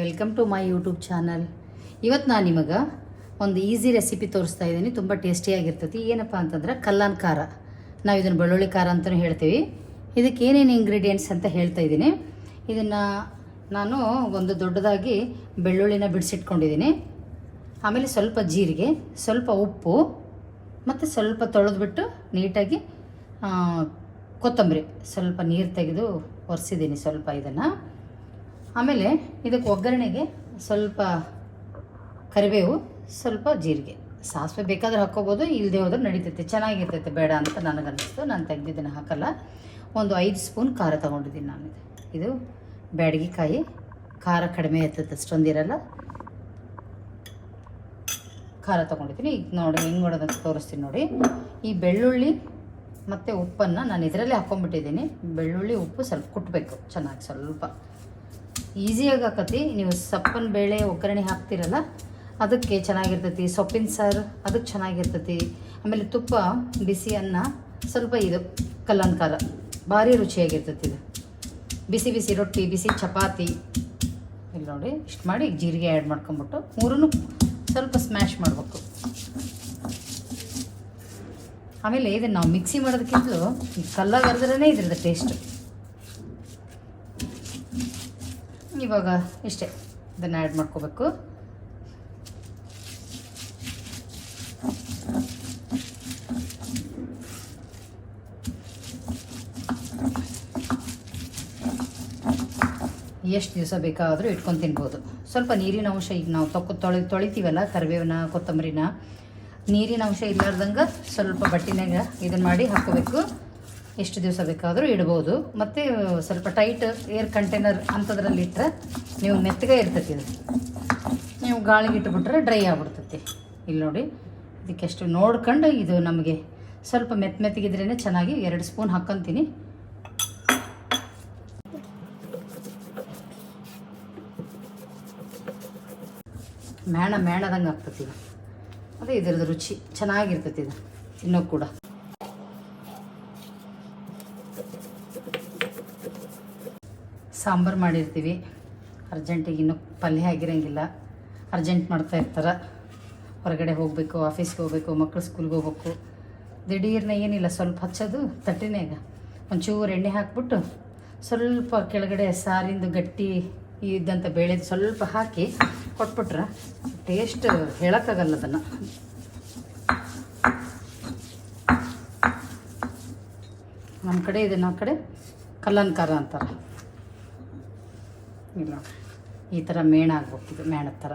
Welcome to my YouTube channel. ಇವತ್ತು ನಾನು ನಿಮಗೆ ಒಂದು ಈಸಿ ರೆಸಿಪಿ ತೋರಿಸ್ತಾ ಇದ್ದೀನಿ. ತುಂಬ ಟೇಸ್ಟಿಯಾಗಿರ್ತೈತಿ ಏನಪ್ಪ ಅಂತಂದ್ರೆ ಕಲ್ಲಾನ್ ಖಾರ. ನಾವು ಇದನ್ನು ಬೆಳ್ಳುಳ್ಳಿ ಖಾರ ಅಂತಲೂ ಹೇಳ್ತೀವಿ. ಇದಕ್ಕೆ ಏನೇನು ಇಂಗ್ರೀಡಿಯೆಂಟ್ಸ್ ಅಂತ ಹೇಳ್ತಾ ಇದ್ದೀನಿ. ಇದನ್ನು ನಾನು ಒಂದು ದೊಡ್ಡದಾಗಿ ಬೆಳ್ಳುಳ್ಳಿನ ಬಿಡಿಸಿಟ್ಕೊಂಡಿದ್ದೀನಿ. ಆಮೇಲೆ ಸ್ವಲ್ಪ ಜೀರಿಗೆ, ಸ್ವಲ್ಪ ಉಪ್ಪು, ಮತ್ತು ಸ್ವಲ್ಪ ತೊಳೆದ್ಬಿಟ್ಟು ನೀಟಾಗಿ ಕೊತ್ತಂಬರಿ. ಸ್ವಲ್ಪ ನೀರು ತೆಗೆದು ಒರೆಸಿದ್ದೀನಿ ಸ್ವಲ್ಪ ಇದನ್ನು. ಆಮೇಲೆ ಇದಕ್ಕೆ ಒಗ್ಗರಣೆಗೆ ಸ್ವಲ್ಪ ಕರಿಬೇವು, ಸ್ವಲ್ಪ ಜೀರಿಗೆ. ಸಾಸಿವೆ ಬೇಕಾದ್ರೆ ಹಾಕ್ಕೋಬೋದು ಇಲ್ಲದೆ ಹೋದ್ರೆ ನಡೀತೈತೆ. ಚೆನ್ನಾಗಿರ್ತೈತೆ, ಬೇಡ ಅಂತ ನನಗನ್ನಿಸ್ತು. ನಾನು ತೆಗೆದಿದ್ದನ್ನು ಹಾಕಲ್ಲ. ಒಂದು ಐದು ಸ್ಪೂನ್ ಖಾರ ತೊಗೊಂಡಿದ್ದೀನಿ ನಾನು ಇದು. ಬ್ಯಾಡಗಿ ಕಾಯಿ. ಖಾರ ಕಡಿಮೆ ಇರ್ತೈತೆ ಅಷ್ಟೊಂದಿರಲ್ಲ ಖಾರ ತೊಗೊಂಡಿದ್ದೀನಿ. ಈಗ ನೋಡಿ, ಹೆಂಗೆ ನೋಡೋದಂತ ತೋರಿಸ್ತೀನಿ ನೋಡಿ. ಈ ಬೆಳ್ಳುಳ್ಳಿ ಮತ್ತು ಉಪ್ಪನ್ನು ನಾನು ಇದರಲ್ಲೇ ಹಾಕ್ಕೊಂಬಿಟ್ಟಿದ್ದೀನಿ ಬೆಳ್ಳುಳ್ಳಿ, ಉಪ್ಪು ಸ್ವಲ್ಪ ಕುಟ್ಟಬೇಕು ಚೆನ್ನಾಗಿ ಸ್ವಲ್ಪ. ಈಸಿಯಾಗಿ ಹಾಕತಿ ನೀವು ಸಪ್ಪನ ಬೇಳೆ ಒಗ್ಗರಣೆ ಹಾಕ್ತಿರಲ್ಲ, ಅದಕ್ಕೆ ಚೆನ್ನಾಗಿರ್ತೈತಿ. ಸೊಪ್ಪಿನ ಸಾರು, ಅದಕ್ಕೆ ಚೆನ್ನಾಗಿರ್ತೈತಿ. ಆಮೇಲೆ ತುಪ್ಪ, ಬಿಸಿ ಅನ್ನ, ಸ್ವಲ್ಪ ಇದು, ಕಲ್ಲಂಕಾರ. ಭಾರಿ ರುಚಿಯಾಗಿರ್ತೈತಿ ಇದು. ಬಿಸಿ ಬಿಸಿ ರೊಟ್ಟಿ, ಬಿಸಿ ಚಪಾತಿ. ಇಲ್ಲಿ ನೋಡಿ, ಇಷ್ಟು ಮಾಡಿ ಜೀರಿಗೆ ಆ್ಯಡ್ ಮಾಡ್ಕೊಂಬಿಟ್ಟು ಮೂರನ್ನು ಸ್ವಲ್ಪ ಸ್ಮ್ಯಾಶ್ ಮಾಡಬೇಕು. ಆಮೇಲೆ ಇದನ್ನು ನಾವು ಮಿಕ್ಸಿ ಮಾಡೋದಕ್ಕಿಂತಲೂ ಈ ಕಲ್ಲಾಗ ಅರ್ದ್ರೇ ಇದ್ರದ್ದು ಟೇಸ್ಟ್ ಇವಾಗ ಇಷ್ಟೇ. ಇದನ್ನು ಆ್ಯಡ್ ಮಾಡ್ಕೋಬೇಕು. ಎಷ್ಟು ದಿವಸ ಬೇಕಾದರೂ ಇಟ್ಕೊಂಡು ತಿನ್ಬೋದು. ಸ್ವಲ್ಪ ನೀರಿನ ಅಂಶ ಈಗ ನಾವು ತೊಕೊ ತೊಳಿ ತೊಳಿತೀವಲ್ಲ ಕರಿಬೇವನ್ನ ಕೊತ್ತಂಬರಿನ. ನೀರಿನ ಅಂಶ ಇಲ್ಲಾರ್ದಂಗೆ ಸ್ವಲ್ಪ ಬಟ್ಟಿನಾಗ ಇದನ್ನು ಮಾಡಿ ಹಾಕೋಬೇಕು ಎಷ್ಟು ದಿವಸ ಬೇಕಾದರೂ ಇಡ್ಬೋದು. ಮತ್ತು ಸ್ವಲ್ಪ ಟೈಟ್ ಏರ್ ಕಂಟೈನರ್ ಅಂಥದ್ರಲ್ಲಿ ಇಟ್ಟರೆ ನೀವು ಮೆತ್ತಗೆ ಇರ್ತೈತಿ ಇದು ನೀವು ಗಾಳಿಗೆ ಇಟ್ಬಿಟ್ರೆ ಡ್ರೈ ಆಗ್ಬಿಡ್ತೈತಿ. ಇಲ್ಲಿ ನೋಡಿ, ಇದಕ್ಕೆಷ್ಟು ನೋಡ್ಕೊಂಡು ಇದು ನಮಗೆ ಸ್ವಲ್ಪ ಮೆತ್ತ ಮೆತ್ತಗಿದ್ರೇ ಚೆನ್ನಾಗಿ ಎರಡು ಸ್ಪೂನ್ ಹಾಕ್ಕೊಂತೀನಿ. ಮೇಣ ಮೇಣದಂಗೆ ಆಗ್ತೈತಿ ಅದೇ ಇದ್ರದ್ದು ರುಚಿ, ಚೆನ್ನಾಗಿರ್ತೈತಿ ಇದು, ತಿನ್ನೋಕೆ ಕೂಡ. ಸಾಂಬಾರು ಮಾಡಿರ್ತೀವಿ. ಅರ್ಜೆಂಟಿಗೆ ಇನ್ನೂ ಪಲ್ಯ ಆಗಿರಂಗಿಲ್ಲ. ಅರ್ಜೆಂಟ್ ಮಾಡ್ತಾ ಇರ್ತಾರೆ. ಹೊರಗಡೆ ಹೋಗಬೇಕು, ಆಫೀಸ್ಗೆ ಹೋಗಬೇಕು ಮಕ್ಕಳು ಸ್ಕೂಲ್ಗೆ ಹೋಗ್ಬೇಕು. ದಿಢೀರ್ನ ಏನಿಲ್ಲ, ಸ್ವಲ್ಪ ಹಚ್ಚೋದು ತಟ್ಟಿನಾಗ ಒಂಚೂರು ಎಣ್ಣೆ ಹಾಕ್ಬಿಟ್ಟು ಸ್ವಲ್ಪ ಕೆಳಗಡೆ ಸಾರಿಂದು ಗಟ್ಟಿ ಇದ್ದಂಥ ಬೇಳೆದು ಸ್ವಲ್ಪ ಹಾಕಿ ಕೊಟ್ಬಿಟ್ರೆ ಟೇಸ್ಟ್ ಹೇಳೋಕ್ಕಾಗಲ್ಲ ಅದನ್ನು. ನಮ್ಮ ಕಡೆ ಇದನ್ನು ಆ ಕಡೆ ಕಲ್ಲನ್ ಖಾರ ಅಂತಾರೆ. ಇಲ್ಲ ಈ ಥರ ಮೇಣ ಆಗ್ಬೇಕಿದು ಮೇಣದ ಥರ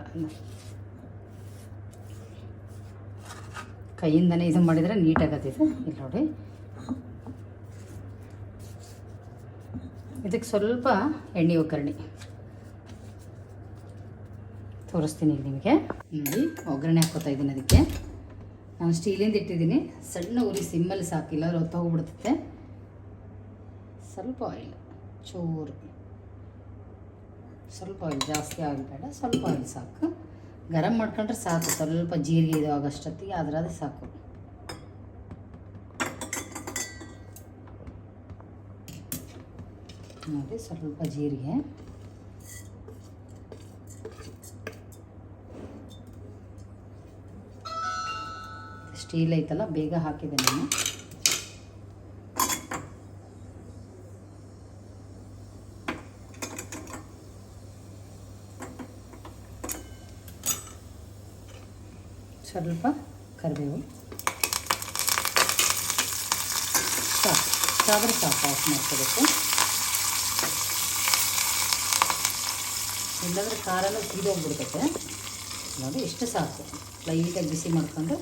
ಕೈಯಿಂದನೇ ಇದು ಮಾಡಿದರೆ ನೀಟಾಗತ್ತಿದೆ ಇಲ್ಲಿ ನೋಡಿ. ಇದಕ್ಕೆ ಸ್ವಲ್ಪ ಎಣ್ಣೆ ಒಗ್ಗರಣೆ ತೋರಿಸ್ತೀನಿ ನಿಮಗೆ. ನೋಡಿ, ಒಗ್ಗರಣೆ ಹಾಕೋತಾ ಇದ್ದೀನಿ ಅದಕ್ಕೆ. ನಾನು ಸ್ಟೀಲಿಂದ ಇಟ್ಟಿದ್ದೀನಿ. ಸಣ್ಣ ಉರಿ ಸಿಮ್ಮಲ್ಲಿ ಸಾಕಿಲ್ಲ ಅವ್ರು ಹೊತ್ತೋಗ್ಬಿಡ್ತೈತೆ ಸ್ವಲ್ಪ ಆಯಿಲ್ ಚೂರು. ಸ್ವಲ್ಪ ಆಯಿಲ್ ಜಾಸ್ತಿ ಆಯಿಲ್ ಬೇಡ, ಸ್ವಲ್ಪ ಆಯಿಲ್ ಸಾಕು. ಗರಂ ಮಾಡ್ಕೊಂಡ್ರೆ ಸಾಕು, ಸ್ವಲ್ಪ ಜೀರಿಗೆ ಇದು ಆಗೋಷ್ಟೊತ್ತಿಗೆ ಅದ್ರದೇ ಸಾಕು. ನೋಡಿ, ಸ್ವಲ್ಪ ಜೀರಿಗೆ. ಸ್ಟೀಲ್ ಐತಲ್ಲ, ಬೇಗ ಹಾಕಿದೆ ನಾನು. ಸ್ವಲ್ಪ ಕರಿಬೇವು. ಸಾಕು. ಸಾದ್ರೆ ಸಾಕು ಆಫ್ ಮಾಡ್ಕೋಬೇಕು. ಇಲ್ಲಾಂದರೆ ಖಾರನೂ ಸೀದೋಗ್ಬಿಡ್ತೈತೆ. ನೋಡಿ, ಇಷ್ಟು ಸಾಕು. ಲೈಟಾಗಿ ಬಿಸಿ ಮಾಡ್ಕೊಂಡು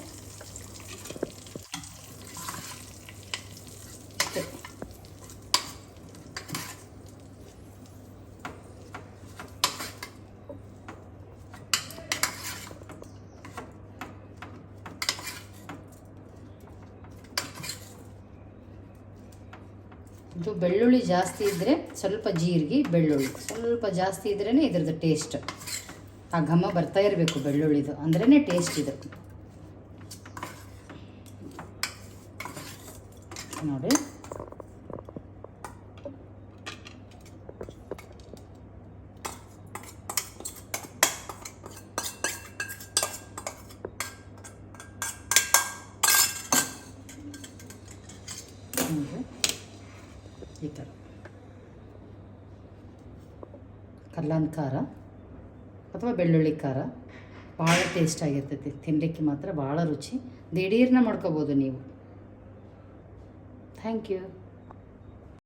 ಇದು ಬೆಳ್ಳುಳ್ಳಿ ಜಾಸ್ತಿ ಇದ್ದರೆ ಸ್ವಲ್ಪ ಜೀರಿಗೆ, ಬೆಳ್ಳುಳ್ಳಿ. ಸ್ವಲ್ಪ ಜಾಸ್ತಿ ಇದ್ರೇ ಇದ್ರದ್ದು ಟೇಸ್ಟ್ ಆ ಘಮ ಬರ್ತಾ ಇರಬೇಕು ಬೆಳ್ಳುಳ್ಳಿದು. ಅಂದ್ರೇ ಟೇಸ್ಟ್ ಇದು. ನೋಡಿ. ಹ್ಞೂ ಈ ಕಲ್ಲಾನ್ ಖಾರ ಅಥವಾ ಬೆಳ್ಳುಳ್ಳಿ ಖಾರ ಭಾಳ ಟೇಸ್ಟ್ ಆಗಿರ್ತೈತಿ. ತಿನ್ನಲಿಕ್ಕೆ ಮಾತ್ರ ಭಾಳ ರುಚಿ. ದಿಢೀರ್ನ ಮಾಡ್ಕೋಬೋದು ನೀವು. Thank you